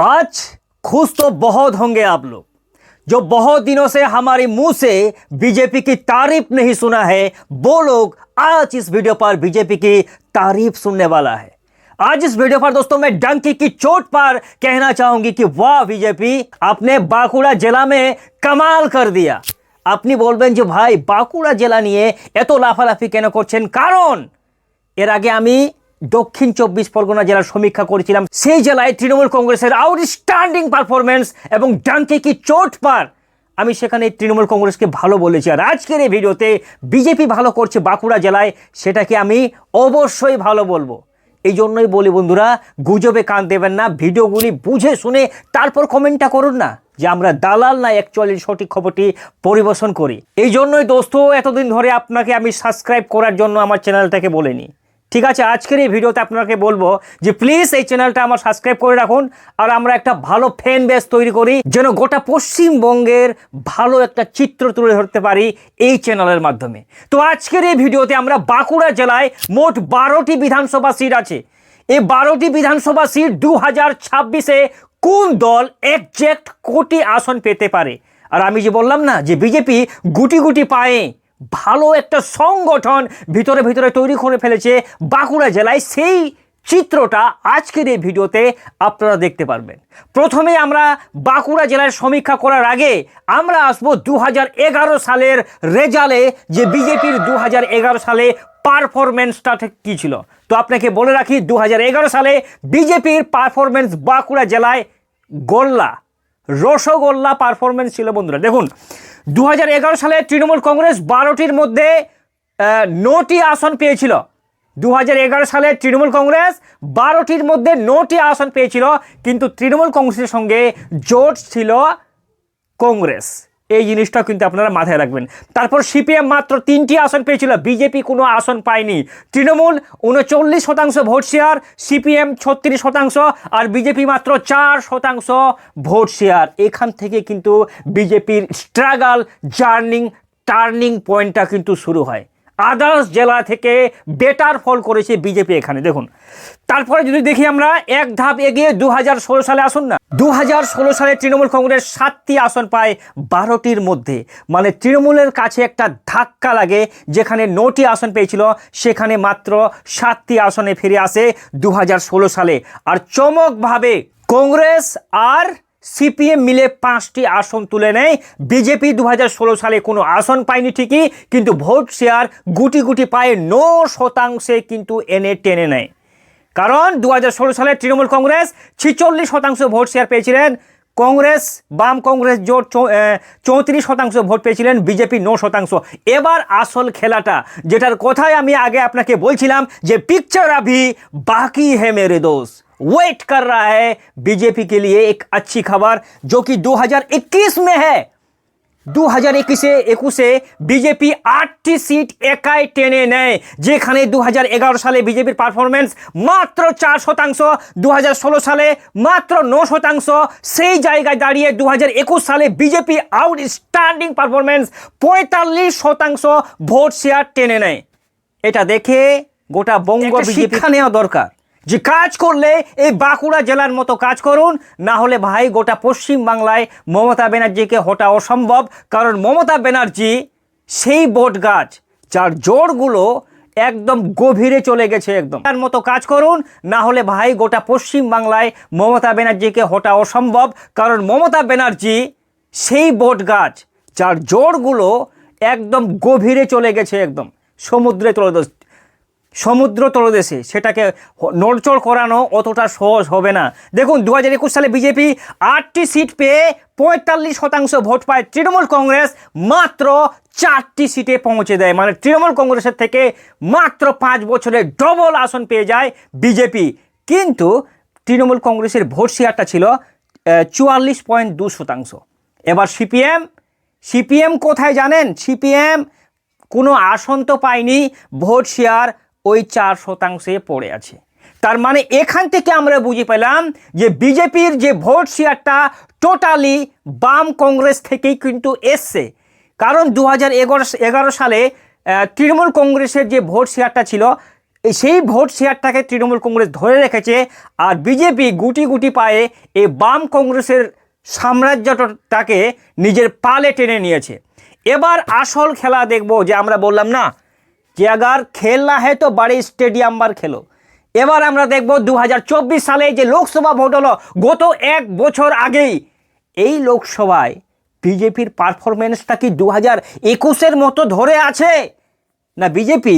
आज खुश तो बहुत होंगे आप लोग जो बहुत दिनों से हमारे मुंह से बीजेपी की तारीफ नहीं सुना है वो लोग आज इस वीडियो पर बीजेपी की तारीफ सुनने वाला है आज इस वीडियो पर दोस्तों मैं डंकी की चोट पर कहना चाहूंगी कि वाह बीजेपी आपने बांकुड़ा जिला में कमाल कर दिया আপনি বলবেন যে ভাই বাঁকুড়া জেলা নিয়ে এত লাফালাফি কেন করছেন কারণ এর আগে আমি দক্ষিণ চব্বিশ পরগনা জেলার সমীক্ষা করেছিলাম। সেই জেলায় তৃণমূল কংগ্রেসের আউটস্ট্যান্ডিং পারফরমেন্স এবং ডাঙ্কে কি চোট পার। আমি সেখানে তৃণমূল কংগ্রেসকে ভালো বলেছি। আর আজকের এই ভিডিওতে বিজেপি ভালো করছে বাঁকুড়া জেলায়, সেটাকে আমি অবশ্যই ভালো বলব। এই জন্যই বলি বন্ধুরা, গুজবে কান দেবেন না, ভিডিওগুলি বুঝে শুনে তারপর কমেন্টটা করুন না, যে আমরা দালাল না অ্যাকচুয়ালি সঠিক খবরটি পরিবেশন করি। এই জন্যই দোস্ত, এতদিন ধরে আপনাকে আমি সাবস্ক্রাইব করার জন্য আমার চ্যানেলটাকে বলিনি। ঠিক আছে, আজকের এই ভিডিওতে আপনাকে বলব যে প্লিজ এই চ্যানেলটা আমার সাবস্ক্রাইব করে রাখুন আর আমরা একটা ভালো ফ্যান বেস তৈরি করি, যেন গোটা পশ্চিমবঙ্গের ভালো একটা চিত্র তুলে ধরতে পারি এই চ্যানেলের মাধ্যমে। তো আজকের এই ভিডিওতে আমরা বাঁকুড়া জেলায় মোট বারোটি বিধানসভা সিট আছে। এই বারোটি বিধানসভা সিট দু হাজার ছাব্বিশে কোন দল একজ্যাক্ট কোটি আসন পেতে পারে? আর আমি যে বললাম না যে বিজেপি গুটি গুটি পায়ে ভালো একটা সংগঠন ভিতরে ভিতরে তৈরি করে ফেলেছে বাঁকুড়া জেলায়। সেই চিত্রটা আজকের এই ভিডিওতে আপনারা দেখতে পারবেন। প্রথমে আমরা বাঁকুড়া জেলার সমীক্ষা করার আগে আমরা আসব দু সালের রেজাল্টে যে বিজেপির দু হাজার এগারো সালে পারফরমেন্সটা কী ছিল। তো আপনাকে বলে রাখি দু হাজার এগারো সালে বিজেপির পারফরমেন্স বাঁকুড়া জেলায় গোল্লা, রসগোল্লা পারফরমেন্স ছিল বন্ধুরা। দেখুন দু হাজার এগারো সালে তৃণমূল কংগ্রেস বারোটির মধ্যে নটি আসন পেয়েছিল। দু হাজার এগারো সালে তৃণমূল কংগ্রেস বারোটির মধ্যে নটি আসন পেয়েছিল, কিন্তু তৃণমূল কংগ্রেসের সঙ্গে জোট ছিল কংগ্রেস। এই জিনিসটা কিন্তু আপনারা মাথায় রাখবেন। তারপর সিপিএম মাত্র তিনটি আসন পেয়েছিল, বিজেপি কোনো আসন পায়নি। তৃণমূল উনচল্লিশ শতাংশ ভোট শেয়ার, সিপিএম ছত্রিশ শতাংশ, আর বিজেপি মাত্র চার শতাংশ ভোট শেয়ার। এখান থেকে কিন্তু বিজেপির স্ট্রাগাল জার্নিং টার্নিং পয়েন্টটা কিন্তু শুরু হয়। আদার্স জেলা থেকে বেটার ফল করেছে বিজেপি এখানে, দেখুন। তারপরে যদি দেখি আমরা, এক ধাপ এগিয়ে দু হাজার ষোলো সালে আসুন না। দু হাজার ষোলো সালে তৃণমূল কংগ্রেস সাতটি আসন পায় বারোটির মধ্যে। মানে তৃণমূলের কাছে একটা ধাক্কা লাগে, যেখানে নটি আসন পেয়েছিল, সেখানে মাত্র সাতটি আসনে ফিরে আসে দু হাজার ষোলো সালে। আর চমকভাবে কংগ্রেস আর সিপিএম মিলে পাঁচটি আসন তুলে নেয়। বিজেপি দু হাজার ষোলো সালে কোনো আসন পায়নি ঠিকই, কিন্তু ভোট শেয়ার গুটি গুটি পায়ে ন শতাংশে কিন্তু এনে টেনে নেয়। কারণ দু হাজার ষোলো সালে তৃণমূল কংগ্রেস ছিচল্লিশ শতাংশ ভোট শেয়ার পেয়েছিলেন। কংগ্রেস, বাম কংগ্রেস জোট চৌত্রিশ শতাংশ ভোট পেয়েছিলেন, বিজেপি ন শতাংশ। এবার আসল খেলাটা, যেটার কথাই আমি আগে আপনাকে বলছিলাম যে পিকচার আভি বাকি হেমের দোষ वेट कर रहा है बीजेपी के लिए एक अच्छी खबर जो कि 2021 में है দু হাজার একুশে একুশে বিজেপি আটটি সিট একাই টেনে নেয় যেখানে দু হাজার এগারো সালে বিজেপির পারফরমেন্স মাত্র চার শতাংশ দু হাজার ষোলো সালে মাত্র ন শতাংশ সেই জায়গায় দাঁড়িয়ে দু হাজার একুশ সালে বিজেপি আউটস্ট্যান্ডিং পারফরমেন্স পঁয়তাল্লিশ শতাংশ ভোট শেয়ার টেনে নেয় এটা দেখে গোটা বঙ্গ শিক্ষা নেওয়া দরকার যে কাজ করলে এই বাঁকুড়া জেলার মতো কাজ করুন, না হলে ভাই গোটা পশ্চিম বাংলায় মমতা ব্যানার্জিকে হটা অসম্ভব, কারণ মমতা ব্যানার্জি সেই বট গাছ, যার জোরগুলো একদম গভীরে চলে গেছে একদম। তার মতো কাজ করুন, না হলে ভাই গোটা পশ্চিম বাংলায় মমতা ব্যানার্জিকে হটা অসম্ভব, কারণ মমতা ব্যানার্জি সেই বট গাছ, যার জোরগুলো একদম গভীরে চলে গেছে একদম, সমুদ্রে চলে সমুদ্র তলদেশে সেটাকে নড়চড় করানো অতটা সহজ হবে না। দেখুন দু হাজার একুশ সালে বিজেপি আটটি সিট পেয়ে পঁয়তাল্লিশ শতাংশ ভোট পায়। তৃণমূল কংগ্রেস মাত্র চারটি সিটে পৌঁছে দেয়। মানে তৃণমূল কংগ্রেসের থেকে মাত্র পাঁচ বছরে ডবল আসন পেয়ে যায় বিজেপি। কিন্তু তৃণমূল কংগ্রেসের ভোট শেয়ারটা ছিল চুয়াল্লিশ পয়েন্ট দু শতাংশ। এবার সিপিএম সিপিএম কোথায় জানেন? সিপিএম কোনো আসন তো পায়নি, ভোট শেয়ার ওই চার শতাংশে পড়ে আছে। তার মানে এখান থেকে আমরা বুঝে পেলাম যে বিজেপির যে ভোট শেয়ারটা টোটালি বাম কংগ্রেস থেকেই কিন্তু এসছে। কারণ দু হাজার এগারো সালে তৃণমূল কংগ্রেসের যে ভোট শেয়ারটা ছিল সেই ভোট শেয়ারটাকে তৃণমূল কংগ্রেস ধরে রেখেছে আর বিজেপি গুটি গুটি পায়ে এই বাম কংগ্রেসের সাম্রাজ্যটাকে নিজের পালে টেনে নিয়েছে। এবার আসল খেলা দেখব যে আমরা বললাম না যে আগার খেলনা है তো বাড়ি স্টেডিয়াম বার খেলো। এবার আমরা দেখব দু হাজার চব্বিশ সালে যে লোকসভা ভোট হলো, গত এক বছর আগেই। এই লোকসভায় বিজেপির পারফরমেন্সটা কি দু হাজার একুশের মতো ধরে আছে? না, বিজেপি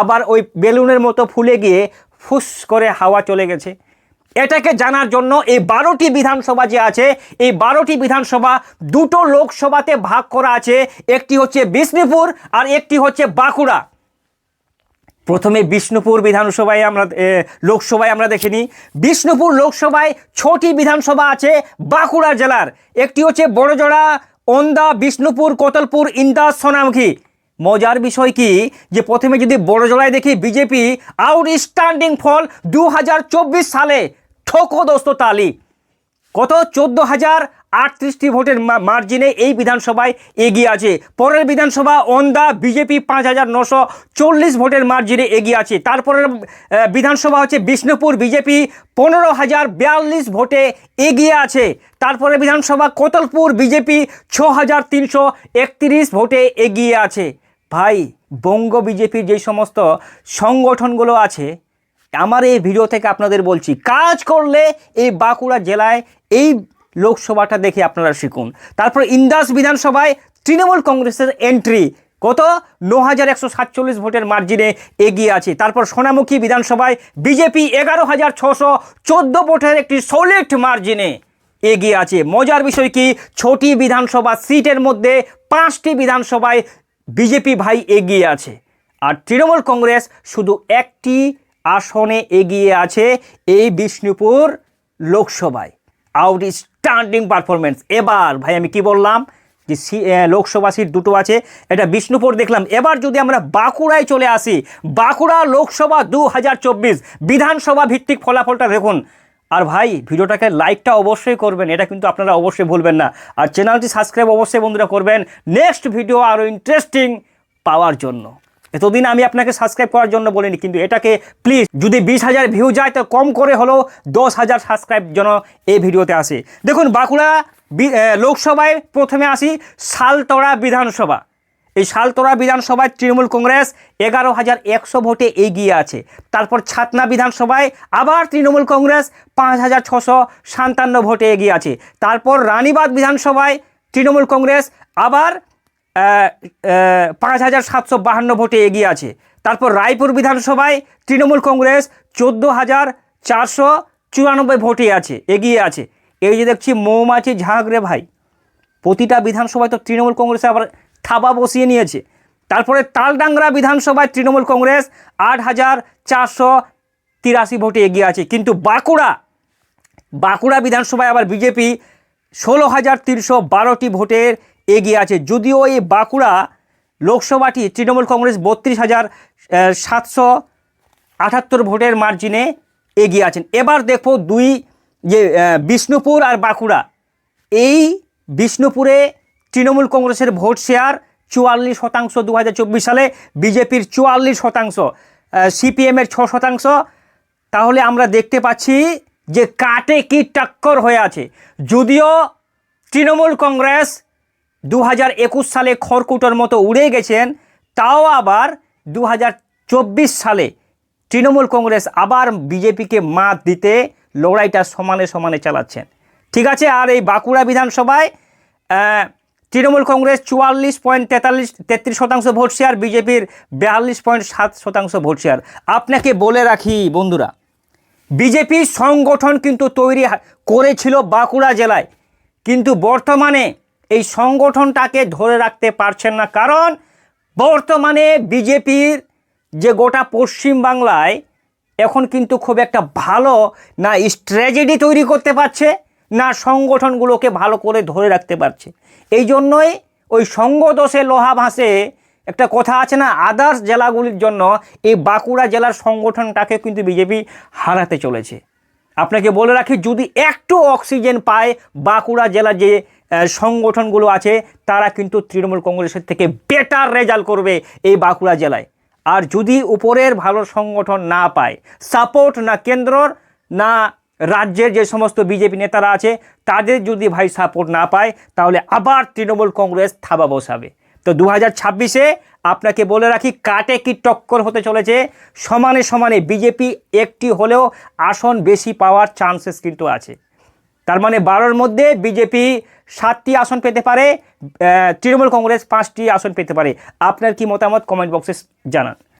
আবার ওই বেলুনের মতো ফুলে গিয়ে ফুস করে হাওয়া চলে গেছে। এটাকে জানার জন্য এই বারোটি বিধানসভা যে আছে, এই বারোটি বিধানসভা দুটো লোকসভাতে ভাগ করা আছে। একটি হচ্ছে বিষ্ণুপুর আর একটি হচ্ছে বাঁকুড়া। প্রথমে বিষ্ণুপুর বিধানসভায় আমরা লোকসভায় আমরা দেখিনি বিষ্ণুপুর লোকসভায় ছটি বিধানসভা আছে বাঁকুড়া জেলার। একটি হচ্ছে বড়জোড়া ওন্দা বিষ্ণুপুর, কোতলপুর ইন্দাস সোনামুখী। মজার বিষয় কি যে প্রথমে যদি বড়জোড়ায় দেখি বিজেপি আউটস্ট্যান্ডিং ফল দু হাজার চব্বিশ সালে ঠোকো দোস্ত তালি। কত? চোদ্দ হাজার আটত্রিশটি ভোটের মার্জিনে এই বিধানসভায় এগিয়ে আছে। পরের বিধানসভা অন্দা বিজেপি পাঁচ হাজার নশো চল্লিশ ভোটের মার্জিনে এগিয়ে আছে। তারপরের বিধানসভা হচ্ছে বিষ্ণুপুর, বিজেপি পনেরো হাজার বিয়াল্লিশ ভোটে এগিয়ে আছে। তারপরে বিধানসভা কোতলপুর, বিজেপি ছ হাজার তিনশো একত্রিশ ভোটে এগিয়ে আছে। ভাই, বঙ্গ বিজেপির যেই সমস্ত সংগঠনগুলো আছে আমার এই ভিডিও থেকে আপনাদের বলছি, কাজ করলে এই বাঁকুড়া জেলায় এই লোকসভাটা দেখে আপনারা শিখুন। তারপর ইন্দাস বিধানসভায় তৃণমূল কংগ্রেসের এন্ট্রি কত? ন হাজার একশো সাতচল্লিশ ভোটের মার্জিনে এগিয়ে আছে। তারপর সোনামুখী বিধানসভায় বিজেপি এগারো হাজার ছশো চোদ্দ ভোটের একটি সলিড মার্জিনে এগিয়ে আছে। মজার বিষয় কি? ছটি বিধানসভা সিটের মধ্যে পাঁচটি বিধানসভায় বিজেপি ভাই এগিয়ে আছে। আর তৃণমূল কংগ্রেস শুধু একটি আসনে এগিয়ে আছে এই বিষ্ণুপুর লোকসভায়। আউটস্ট্যান্ডিং পারফরমেন্স এবার ভাই, আমি কি বললাম যে লোকসভা সিট দুটো আছে, এটা বিষ্ণুপুর দেখলাম। এবার যদি আমরা বাঁকুড়ায় চলে আসি, বাঁকুড়া লোকসভা দু হাজার চব্বিশ বিধানসভা ভিত্তিক ফলাফলটা দেখুন। আর ভাই, ভিডিওটাকে লাইকটা অবশ্যই করবেন, এটা কিন্তু আপনারা অবশ্যই ভুলবেন না। আর চ্যানেলটি সাবস্ক্রাইব অবশ্যই বন্ধুরা করবেন। নেক্সট ভিডিও আরও ইন্টারেস্টিং পাওয়ার জন্য। এতদিন আমি আপনাকে সাবস্ক্রাইব করার জন্য বলিনি, কিন্তু এটাকে প্লিজ যদি বিশ হাজার ভিউ যায়, তো কম করে হলেও দশ হাজার সাবস্ক্রাইব যেন এই ভিডিওতে আসে। দেখুন, বাঁকুড়া লোকসভায় প্রথমে আসি, শালতড়া বিধানসভা। এই শালতোড়া বিধানসভায় তৃণমূল কংগ্রেস এগারো হাজার একশো ভোটে এগিয়ে আছে। তারপর ছাতনা বিধানসভায় আবার তৃণমূল কংগ্রেস পাঁচ হাজার ছশো সাতান্ন ভোটে এগিয়ে আছে। তারপর রানীবাদ বিধানসভায় তৃণমূল কংগ্রেস আবার পাঁচ হাজার সাতশো বাহান্ন ভোটে এগিয়ে আছে। তারপর রায়পুর বিধানসভায় তৃণমূল কংগ্রেস চোদ্দ হাজার চারশো চুরানব্বই ভোটে আছে, এগিয়ে আছে। এই যে দেখছি মৌমাছি ঝাঁকরে ভাই। প্রতিটা বিধানসভায় তো তৃণমূল কংগ্রেস আবার থাবা বসিয়ে নিয়েছে। তারপরে তালডাংরা বিধানসভায় তৃণমূল কংগ্রেস আট হাজার চারশো তিরাশি ভোটে এগিয়ে আছে। কিন্তু বাঁকুড়া বাঁকুড়া বিধানসভায় আবার বিজেপি ষোলো হাজার তিনশো বারোটি ভোটের এগিয়ে আছে। যদিও এই বাঁকুড়া লোকসভাটি তৃণমূল কংগ্রেস বত্রিশ হাজার সাতশো আটাত্তর ভোটের মার্জিনে এগিয়ে আছেন। এবার দেখো দুই, যে বিষ্ণুপুর আর বাঁকুড়া। এই বিষ্ণুপুরে তৃণমূল কংগ্রেসের ভোট শেয়ার চুয়াল্লিশ শতাংশ দু হাজার চব্বিশ সালে, বিজেপির চুয়াল্লিশ শতাংশ সিপিএমের ছ শতাংশ। তাহলে আমরা দেখতে পাচ্ছি যে কাটে কি টাক্কর হয়ে আছে। যদিও তৃণমূল কংগ্রেস দু হাজার একুশ সালে খড়কুটোর মতো উড়ে গেছেন, তাও আবার দু হাজার চব্বিশ সালে তৃণমূল কংগ্রেস আবার বিজেপিকে মাত দিতে লড়াইটা সমানে সমানে চালাচ্ছেন। ঠিক আছে, আর এই বাঁকুড়া বিধানসভায় তৃণমূল কংগ্রেস চুয়াল্লিশ পয়েন্ট তেতাল্লিশ, তেত্রিশ শতাংশ ভোট শেয়ার বিজেপির বিয়াল্লিশ পয়েন্ট সাত শতাংশ ভোট শেয়ার আপনাকে বলে রাখি বন্ধুরা, বিজেপি সংগঠন কিন্তু তৈরি করেছিল বাঁকুড়া জেলায়, কিন্তু বর্তমানে এই সংগঠনটাকে ধরে রাখতে পারছেন না। কারণ বর্তমানে বিজেপির যে গোটা পশ্চিম বাংলায় এখন কিন্তু খুব একটা ভালো না স্ট্র্যাটেজি তৈরি করতে পারছে, না সংগঠনগুলোকে ভালো করে ধরে রাখতে পারছে। এই জন্যই ওই সঙ্গদোষে লোহা ভাসে একটা কথা আছে না, আদার্স জেলাগুলির জন্য এই বাঁকুড়া জেলার সংগঠনটাকে কিন্তু বিজেপি হারাতে চলেছে। আপনাকে বলে রাখি, যদি একটু অক্সিজেন পায় বাঁকুড়া জেলা যে সংগঠনগুলো আছে, তারা কিন্তু তৃণমূল কংগ্রেসের থেকে বেটার রেজাল্ট করবে এই বাঁকুড়া জেলায়। আর যদি উপরের ভালো সংগঠন না পায় সাপোর্ট না কেন্দ্রর, না রাজ্যের যে সমস্ত বিজেপি নেতারা আছে, তাদের যদি ভাই সাপোর্ট না পায়, তাহলে আবার তৃণমূল কংগ্রেস থাবা বসাবে। তো দু হাজার ছাব্বিশে আপনাকে বলে রাখি, কাটে কি টক্কর হতে চলেছে, সমানে সমানে বিজেপি একটি হলেও আসন বেশি পাওয়ার চান্সেস কিন্তু আছে। তার মানে বারোর মধ্যে বিজেপি সাতটি আসন পেতে পারে তৃণমূল কংগ্রেস পাঁচটি আসন পেতে পারে। আপনার কি মতামত? কমেন্ট বক্সে জানান।